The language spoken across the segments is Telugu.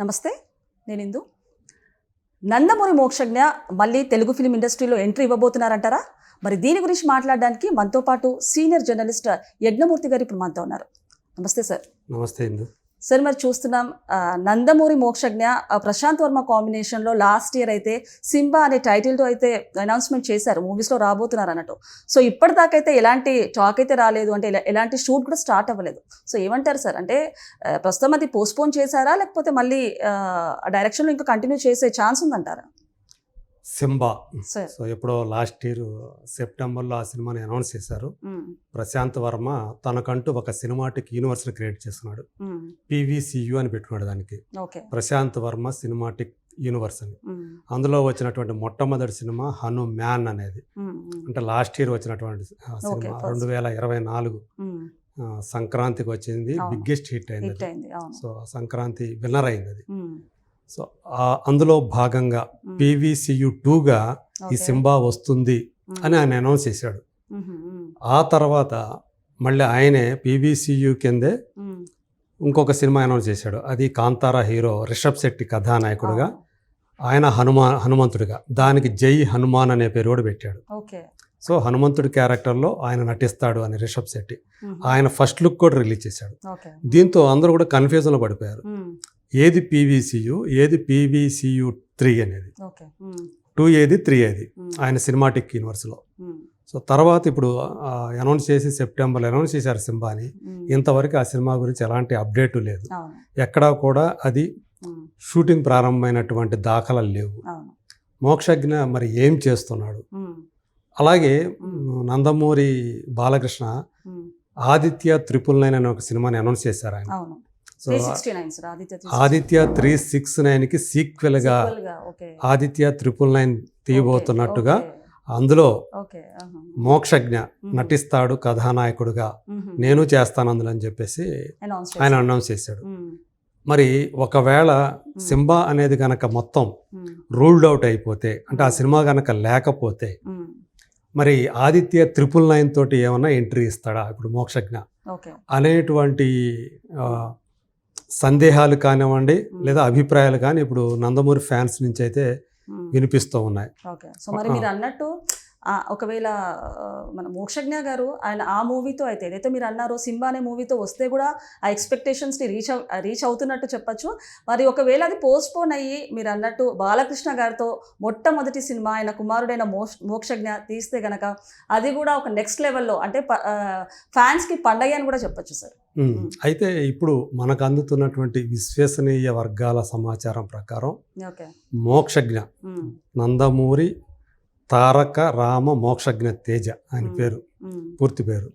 నమస్తే నేను ఇందు. నందమూరి మోక్షజ్ఞ మళ్ళీ తెలుగు ఫిలిం ఇండస్ట్రీలో ఎంట్రీ ఇవ్వబోతున్నారంటారా? మరి దీని గురించి మాట్లాడడానికి మనతో పాటు సీనియర్ జర్నలిస్ట్ యజ్ఞమూర్తి గారు ఇప్పుడు మనతో ఉన్నారు. నమస్తే సార్. నమస్తే ఇందు. సార్ మరి చూస్తున్నాం. నందమూరి మోక్షజ్ఞ ప్రశాంత్ వర్మ కాంబినేషన్లో లాస్ట్ ఇయర్ అయితే సింబా అనే టైటిల్తో అయితే అనౌన్స్మెంట్ చేశారు. మూవీస్లో రాబోతున్నారు అన్నట్టు. సో ఇప్పటిదాకైతే ఎలాంటి టాక్ అయితే రాలేదు. అంటే ఎలాంటి షూట్ కూడా స్టార్ట్ అవ్వలేదు. సో ఏమంటారు సార్? అంటే ప్రస్తుతం అది పోస్ట్పోన్ చేశారా? లేకపోతే మళ్ళీ డైరెక్షన్లో ఇంకా కంటిన్యూ చేసే ఛాన్స్ ఉందంటారా? సింబా. సో ఎప్పుడో లాస్ట్ ఇయర్ సెప్టెంబర్లో ఆ సినిమాని అనౌన్స్ చేశారు. ప్రశాంత్ వర్మ తనకంటూ ఒక సినిమాటిక్ యూనివర్స్ని క్రియేట్ చేస్తున్నాడు. పీవీసీయు అని పెట్టుకున్నాడు దానికి. ప్రశాంత్ వర్మ సినిమాటిక్ యూనివర్స్ అని. అందులో వచ్చినటువంటి మొట్టమొదటి సినిమా హను మ్యాన్ అనేది అంటే లాస్ట్ ఇయర్ వచ్చినటువంటి సినిమా. రెండు వేల ఇరవై నాలుగు. సంక్రాంతికి వచ్చింది. బిగ్గెస్ట్ హిట్ అయింది సో సంక్రాంతి విన్నర్ అయింది అది. సో అందులో భాగంగా పీవీసీయు టూగా ఈ. సింబా వస్తుంది అని ఆయన అనౌన్స్ చేశాడు. ఆ తర్వాత మళ్ళీ ఆయనే పీవీసీయు కిందే ఇంకొక సినిమా అనౌన్స్ చేశాడు. అది కాంతారా హీరో రిషబ్ శెట్టి కథానాయకుడుగా. ఆయన హనుమాన్ హనుమంతుడిగా దానికి జై హనుమాన్ అనే పేరు కూడా పెట్టాడు. సో హనుమంతుడి క్యారెక్టర్లో ఆయన నటిస్తాడు అని రిషబ్ శెట్టి. ఆయన ఫస్ట్ లుక్ కూడా రిలీజ్ చేశాడు. దీంతో అందరూ కూడా కన్ఫ్యూజన్లో పడిపోయారు. ఏది పీవీసీయు ఏది పీవీసీయు త్రీ అనేది. టూ ఏది త్రీ ఏది ఆయన సినిమాటిక్ యూనివర్స్లో. సో తర్వాత ఇప్పుడు అనౌన్స్ చేసి సెప్టెంబర్లో అనౌన్స్ చేశారు సింబాని. ఉమ్, ఇంతవరకు ఆ సినిమా గురించి ఎలాంటి అప్డేటు లేదు. ఎక్కడా కూడా అది షూటింగ్ ప్రారంభమైనటువంటి దాఖలాలు లేవు. మోక్షజ్ఞ మరి ఏం చేస్తున్నాడు? అలాగే. నందమూరి బాలకృష్ణ ఆదిత్య త్రిపుల్ నైన్ అనే ఒక సినిమాని అనౌన్స్ చేశారు ఆయన. సో ఆదిత్య త్రీ సిక్స్ నైన్కి సీక్వెల్గా ఆదిత్య త్రిపుల్ నైన్ తీయబోతున్నట్టుగా అందులో ఆహా. మోక్షజ్ఞ ఉమ్, నటిస్తాడు కథానాయకుడుగా. ఉమ్, నేను చేస్తాను అందులో అని చెప్పేసి ఆయన. అనౌన్స్ చేశాడు. ఉమ్, మరి ఒకవేళ సింబా అనేది గనక మొత్తం రూల్డ్ అవుట్ అయిపోతే అంటే ఆ సినిమా గనక లేకపోతే మరి ఆదిత్య త్రిపుల్ నైన్ తోటి ఏమన్నా ఎంట్రీ ఇస్తాడా ఇప్పుడు మోక్షజ్ఞ? అనేటువంటి సందేహాలు కానివ్వండి లేదా అభిప్రాయాలు కానీ ఇప్పుడు నందమూరి ఫ్యాన్స్ నుంచి అయితే. వినిపిస్తూ ఉన్నాయి. ఓకే. సో మరి మీరు అన్నట్టు ఒకవేళ మన మోక్షజ్ఞ గారు ఆయన ఆ మూవీతో అయితే ఏదైతే మీరు అన్నారో సింబా అనే మూవీతో వస్తే కూడా ఆ ఎక్స్పెక్టేషన్స్ని రీచ్ రీచ్ అవుతున్నట్టు చెప్పొచ్చు. మరి ఒకవేళ అది పోస్ట్పోన్ అయ్యి మీరు అన్నట్టు బాలకృష్ణ గారితో మొట్టమొదటి సినిమా ఆయన కుమారుడైన మోక్ష మోక్షజ్ఞ తీస్తే గనక అది కూడా ఒక నెక్స్ట్ లెవెల్లో అంటే ఫ్యాన్స్కి పండగ అని కూడా చెప్పొచ్చు సార్ అయితే ఇప్పుడు మనకు అందుతున్నటువంటి విశ్వసనీయ వర్గాల సమాచారం ప్రకారం మోక్షజ్ఞ నందమూరి తారక రామ మోక్షజ్ఞ తేజ ఆయన మ్మ్. పేరు. పూర్తి పేరు.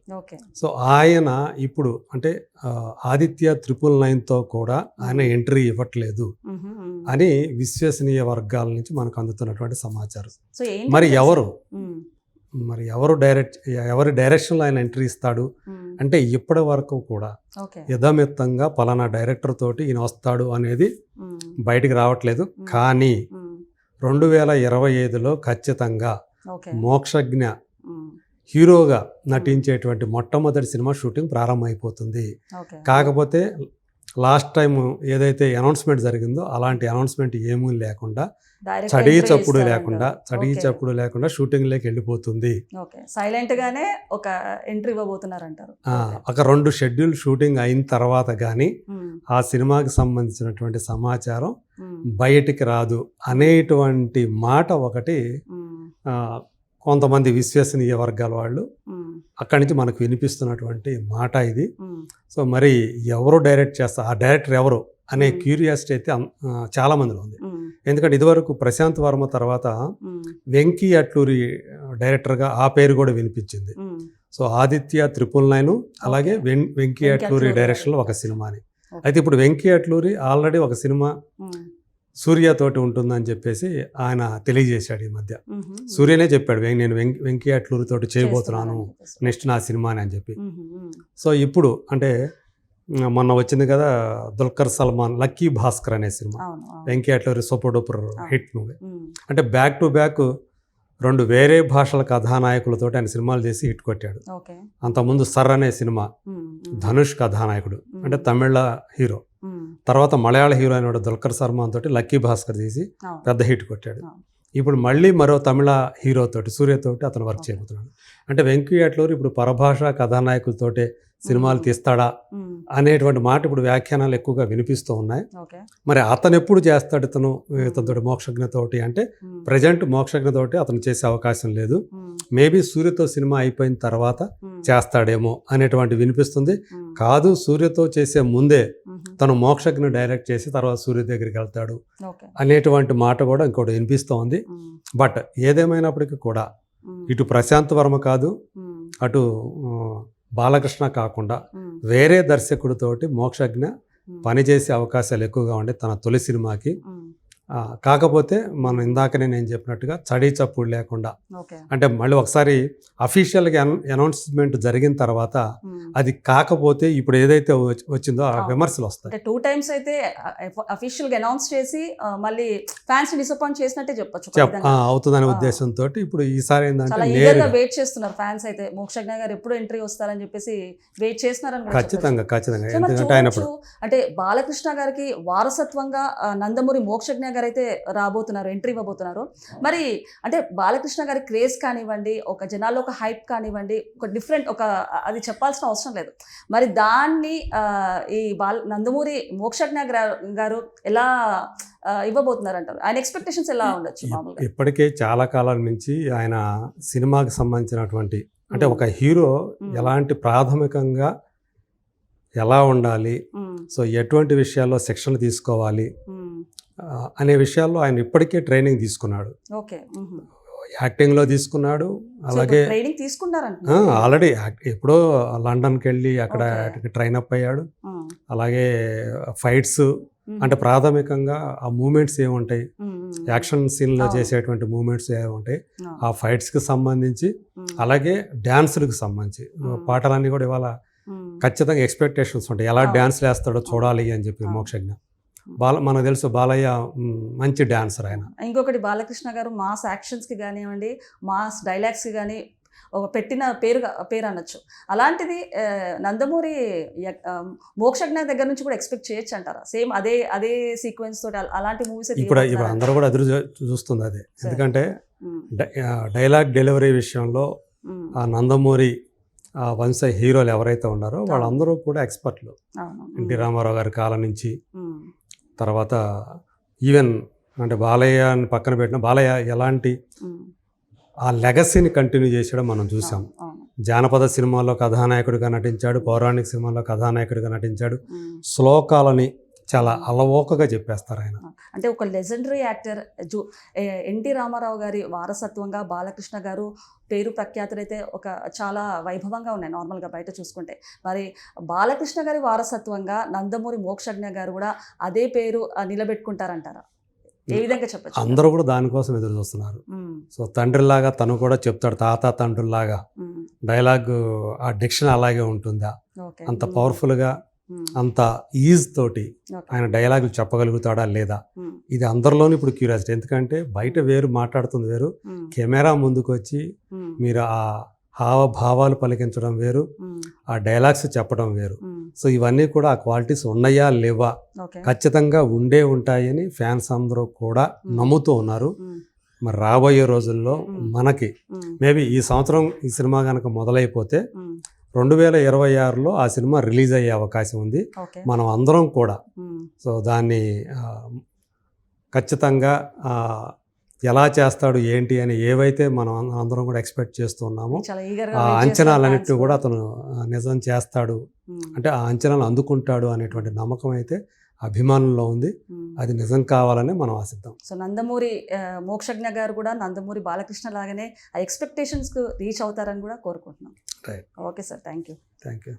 సో ఆయన ఇప్పుడు అంటే ఆదిత్య త్రిపుల్ నైన్తో కూడా ఆయన ఎంట్రీ ఇవ్వట్లేదు. అని విశ్వసనీయ వర్గాల నుంచి మనకు అందుతున్నటువంటి సమాచారం. మరి? ఎవరు? మరి ఎవరు డైరెక్ట్ ఎవరి డైరెక్షన్లో ఆయన ఎంట్రీ ఇస్తాడు అంటే ఇప్పటి వరకు కూడా యథామిత్తంగా పలానా డైరెక్టర్ తోటి ఈయన వస్తాడు అనేది బయటికి రావట్లేదు. కానీ రెండు వేల ఇరవై ఐదులో ఖచ్చితంగా మోక్షజ్ఞ హీరోగా నటించేటువంటి మొట్టమొదటి సినిమా షూటింగ్ ప్రారంభమైపోతుంది. కాకపోతే లాస్ట్ టైం ఏదైతే అనౌన్స్మెంట్ జరిగిందో అలాంటి అనౌన్స్మెంట్ ఏమీ లేకుండా చడి చప్పుడు. లేకుండా చడి. చప్పుడు లేకుండా షూటింగ్లోకి వెళ్ళిపోతుంది. ఓకే సైలెంట్ గానే ఒక ఎంట్రీ ఇవ్వబోతున్నారంటారు. ఒక రెండు షెడ్యూల్ షూటింగ్ అయిన తర్వాత కానీ ఉమ్, ఆ సినిమాకి సంబంధించినటువంటి సమాచారం ఉమ్, బయటికి రాదు అనేటువంటి మాట ఒకటి ఆ, కొంతమంది విశ్వసనీయ వర్గాల వాళ్ళు అక్కడి నుంచి మనకు వినిపిస్తున్నటువంటి మాట ఇది. సో మరి ఎవరు డైరెక్ట్ చేస్తారు ఆ డైరెక్టర్ ఎవరు అనే. క్యూరియాసిటీ అయితే చాలా మందిలో ఉంది. ఎందుకంటే ఇదివరకు ప్రశాంత్ వర్మ తర్వాత వెంకీ అట్లూరి డైరెక్టర్గా ఆ పేరు కూడా వినిపించింది. సో ఆదిత్య త్రిపుల్ నైన్ అలాగే. వెం వెంకీ అట్లూరి డైరెక్షన్లో ఒక. సినిమాని. అయితే ఇప్పుడు వెంకీ అట్లూరి ఆల్రెడీ ఒక సినిమా ఉమ్, సూర్య తోటి ఉంటుందని చెప్పేసి ఆయన తెలియజేశాడు ఈ మధ్య. సూర్యనే చెప్పాడు "వెం- నేను వెంకీ వెంకీ అట్లూరి తోటి చేయబోతున్నాను. నెక్స్ట్ నా సినిమాని అని చెప్పి. సో ఇప్పుడు అంటే మొన్న వచ్చింది కదా దుల్కర్ సల్మాన్ లక్కీ భాస్కర్ అనే cinema. Venky Atluri super duper hit movie. అంటే బ్యాక్ టు బ్యాక్ రెండు వేరే భాషల కథానాయకులతో ఆయన సినిమాలు చేసి హిట్ కొట్టాడు. అంతకుముందు సర్ అనే సినిమా ధనుష్ కథానాయకుడు అంటే తమిళ హీరో. తర్వాత మలయాళ హీరో అయిన దుల్కర్ సల్మాన్ తోటి లక్కీ భాస్కర్ తీసి. పెద్ద హిట్ కొట్టాడు. ఇప్పుడు మళ్ళీ మరో తమిళ హీరో తోటి సూర్యతోటి అతను వర్క్. చేయబోతున్నాడు. అంటే వెంకయ్య అట్లూరు ఇప్పుడు పరభాష కథానాయకులతోటే సినిమాలు తీస్తాడా అనేటువంటి మాట ఇప్పుడు వ్యాఖ్యానాలు ఎక్కువగా వినిపిస్తూ ఉన్నాయి. మరి అతను ఎప్పుడు చేస్తాడు ఇతను ఇతనితోటి మోక్షజ్ఞతోటి అంటే ప్రజెంట్ మోక్షజ్ఞతోటి అతను చేసే అవకాశం లేదు. మేబీ సూర్యతో సినిమా అయిపోయిన తర్వాత చేస్తాడేమో అనేటువంటి వినిపిస్తుంది. కాదు సూర్యతో చేసే ముందే తను మోక్షజ్ఞ డైరెక్ట్ చేసి తర్వాత సూర్య దగ్గరికి వెళ్తాడు అనేటువంటి మాట కూడా ఇంకోటి వినిపిస్తోంది. బట్ ఏదేమైనప్పటికీ కూడా ఇటు ప్రశాంత్ వర్మ కాదు అటు బాలకృష్ణ కాకుండా వేరే దర్శకుడితోటి మోక్షజ్ఞ పనిచేసే అవకాశాలు ఎక్కువగా ఉండే తన తొలి సినిమాకి కాకపోతే మనం ఇందాకనే నేను చెప్పినట్టుగా చడీ చప్పుడు లేకుండా అంటే మళ్ళీ ఒకసారి అఫీషియల్గా అనౌన్స్మెంట్ జరిగిన తర్వాత. అది కాకపోతే ఇప్పుడు ఏదైతే వచ్చి- వచ్చిందో ఆ. విమర్శలు వస్తాయి. టూ టైమ్స్ అయితే అఫీషియల్గా అనౌన్స్ చేసి మళ్ళీ ఫ్యాన్స్ డిసప్పాయింట్ చేసినట్టే చెప్పొచ్చు అవుతుందనే. ఉద్దేశంతో ఇప్పుడు ఈసారి ఏంటంటే వెయిట్ చేస్తున్నారు ఫ్యాన్స్ అయితే. మోక్షజ్ఞ గారు ఎప్పుడు ఎంట్రీ వస్తారని చెప్పేసి వెయిట్ చేస్తున్నారని ఖచ్చితంగా ఖచ్చితంగా. ఎందుకంటే ఆయన అంటే బాలకృష్ణ గారికి వారసత్వంగా నందమూరి మోక్షజ్ఞ గారు అయితే రాబోతున్నారు ఎంట్రీ ఇవ్వబోతున్నారు. మరి అంటే బాలకృష్ణ గారి క్రేజ్ కానివ్వండి ఒక జనాల్లో ఒక హైప్ కానివ్వండి ఒక డిఫరెంట్ ఒక అది చెప్పాల్సిన అవసరం లేదు. మరి దాన్ని ఈ బాల నందమూరి మోక్షజ్ఞ గ్రా- ఎలా ఇవ్వబోతున్నారు అంటారు ఆయన ఎక్స్పెక్టేషన్స్ ఎలా ఉండొచ్చు ఇప్పటికే చాలా కాలం నుంచి ఆయన సినిమాకి సంబంధించినటువంటి అంటే. ఒక హీరో. ఎలాంటి ప్రాథమికంగా ఎలా ఉండాలి. సో ఎటువంటి విషయాల్లో శిక్షణ తీసుకోవాలి? అనే విషయాల్లో ఆయన ఇప్పటికే ట్రైనింగ్ తీసుకున్నాడు. ఓకే. యాక్టింగ్లో తీసుకున్నాడు అలాగే ట్రైనింగ్ తీసుకుంటారంట ఆల్రెడీ ఎప్పుడో లండన్కి వెళ్ళి అక్కడ. ట్రైన్ అప్ అయ్యాడు. అలాగే ఫైట్స్ అంటే ప్రాథమికంగా ఆ మూమెంట్స్ ఏముంటాయి? యాక్షన్ సీన్లో. చేసేటువంటి మూమెంట్స్ ఏముంటాయి? ఆ. ఫైట్స్కి సంబంధించి అలాగే డ్యాన్సులకు సంబంధించి. పాటలన్నీ కూడా ఇవాళ ఖచ్చితంగా ఎక్స్పెక్టేషన్స్ ఉంటాయి. ఎలా. డ్యాన్స్ వేస్తాడో చూడాలి అని చెప్పి. మోక్షజ్ఞ. బాల మనకు తెలుసు బాలయ్య మంచి డాన్సర్ ఆయన. ఇంకొకటి బాలకృష్ణ గారు మాస్ యాక్షన్స్కి కానివ్వండి మాస్ డైలాగ్స్కి కానీ ఒక పెట్టిన పేరు పేరు అనొచ్చు. అలాంటిది నందమూరి మోక్షజ్ఞ దగ్గర నుంచి కూడా ఎక్స్పెక్ట్ చేయొచ్చు అంటారా? సేమ్ అదే అదే సీక్వెన్స్ తోటి అల- అలాంటి మూవీస్ ఇప్పుడు ఇప్పుడు అందరూ కూడా ఎదురు చూస్తుంది అది. ఎందుకంటే డైలాగ్ డెలివరీ విషయంలో ఆ నందమూరి వంశ హీరోలు ఎవరైతే ఉన్నారో వాళ్ళందరూ కూడా ఎక్స్పర్ట్లు. ఎన్టీ రామారావు గారి కాలం నుంచి తర్వాత ఈవెన్ అంటే బాలయ్యని పక్కన పెట్టిన బాలయ్య ఎలాంటి ఆ లెగసీని కంటిన్యూ చేసడం మనం చూసాం. జానపద సినిమాలో కథానాయకుడిగా నటించాడు పౌరాణిక సినిమాలో కథానాయకుడిగా నటించాడు. శ్లోకాలని చాలా అలవోకగా చెప్పేస్తారు ఆయన. అంటే ఒక లెజెండరీ యాక్టర్ జూ ఎన్టీ రామారావు గారి వారసత్వంగా బాలకృష్ణ గారు పేరు ప్రఖ్యాతులు అయితే ఒక చాలా వైభవంగా ఉన్నాయి నార్మల్గా బయట చూసుకుంటే. మరి బాలకృష్ణ గారి వారసత్వంగా నందమూరి మోక్షజ్ఞ గారు కూడా అదే పేరు నిలబెట్టుకుంటారంటారా? ఏ విధంగా చెప్పచ్చు? అందరూ కూడా దానికోసం ఎదురు చూస్తున్నారు. సో తండ్రిలాగా తను కూడా చెప్తాడు తాత తండ్రుల్లాగా. డైలాగ్ ఆ డిక్షన్ అలాగే ఉంటుందా? అంత పవర్ఫుల్గా అంత ఈజ్ తోటి ఆయన డైలాగులు చెప్పగలుగుతాడా లేదా? ఇది అందరిలోనూ ఇప్పుడు క్యూరియాసిటీ ఎందుకంటే బయట వేరు మాట్లాడుతుంది వేరు. కెమెరా ముందుకు వచ్చి మీరు ఆ హావభావాలు పలికించడం వేరు. ఆ డైలాగ్స్ చెప్పడం వేరు. సో ఇవన్నీ కూడా ఆ క్వాలిటీస్ ఉన్నాయా లేవా? ఖచ్చితంగా ఉండే ఉంటాయని ఫ్యాన్స్ అందరూ కూడా నమ్ముతూ ఉన్నారు. మరి రాబోయే రోజుల్లో మనకి మేబీ ఈ సంవత్సరం ఈ సినిమా కనుక మొదలైపోతే రెండు వేల ఇరవై ఆరులో ఆ సినిమా రిలీజ్ అయ్యే అవకాశం ఉంది. మనం అందరం కూడా. సో దాన్ని ఖచ్చితంగా ఎలా చేస్తాడు ఏంటి అని ఏవైతే మనం అందరం కూడా ఎక్స్పెక్ట్ చేస్తున్నామో ఆ అంచనాలన్నిటి కూడా అతను నిజం చేస్తాడు. అంటే ఆ అంచనాలు అందుకుంటాడు అనేటువంటి నమ్మకం అయితే అభిమానంలో ఉంది. అది నిజం కావాలని మనం ఆశిద్దాం. సో నందమూరి మోక్షజ్ఞ గారు కూడా నందమూరి బాలకృష్ణ లాగానే ఆ ఎక్స్పెక్టేషన్స్కు రీచ్ అవుతారని కూడా కోరుకుంటున్నాం. Right. Okay sir. Thank you thank you